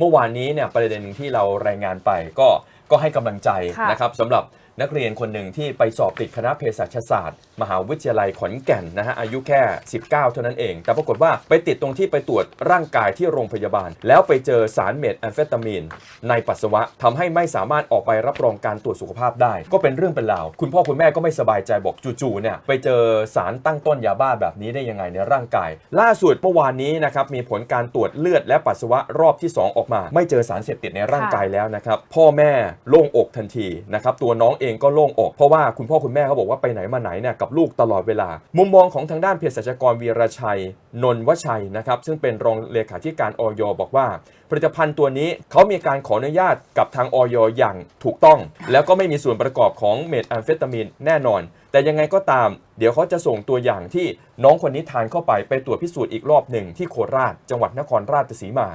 เมื่อวานนี้เนี่ยประเด็นหนึ่งที่เรารายงานไปก็ก็ให้กำลังใจค่ะ นะครับสำหรับ นักเรียนคนหนึ่งที่ไปสอบติดคณะเภสัชศาสตร์ มหาวิทยาลัยขอนแก่นนะฮะอายุแค่ 19 เท่านั้นเอง แต่ปรากฏว่าไปติดตรงที่ไปตรวจร่างกายที่โรงพยาบาล แล้วไปเจอสารเมทแอมเฟตามีนในปัสสาวะทำให้ไม่สามารถออกไปรับรองการตรวจสุขภาพได้ ก็เป็นเรื่องเป็นราว คุณพ่อคุณแม่ก็ไม่สบายใจบอกจู่ๆเนี่ยไปเจอสารตั้งต้นยาบ้าแบบนี้ได้ยังไงในร่างกาย ล่าสุดเมื่อวานนี้นะครับมีผลการตรวจเลือดและปัสสาวะรอบที่ 2 ออกมา ไม่เจอสารเสพติดในร่างกายแล้วนะครับพ่อแม่โล่งอกทันทีนะครับตัวน้องเององก็โล่งอก เพราะว่าคุณพ่อคุณแม่เขาบอกว่าไปไหนมาไหนเนี่ยกับลูกตลอดเวลา มุมมองของทางด้านเภสัชกรวีรชัย นนวชัยนะครับซึ่งเป็นรองเลขาธิการออยบอกว่า ผลิตภัณฑ์ตัวนี้เขามีการขออนุญาตกับทางออยอย่างถูกต้อง แล้วก็ไม่มีส่วนประกอบของเมทแอมเฟตามีนแน่นอน แต่ยังไงก็ตาม เดี๋ยวเขาจะส่งตัวอย่างที่น้องคนนี้ทานเข้าไปไปตรวจพิสูจน์อีกรอบหนึ่งที่โคราช จังหวัดนครราชสีมา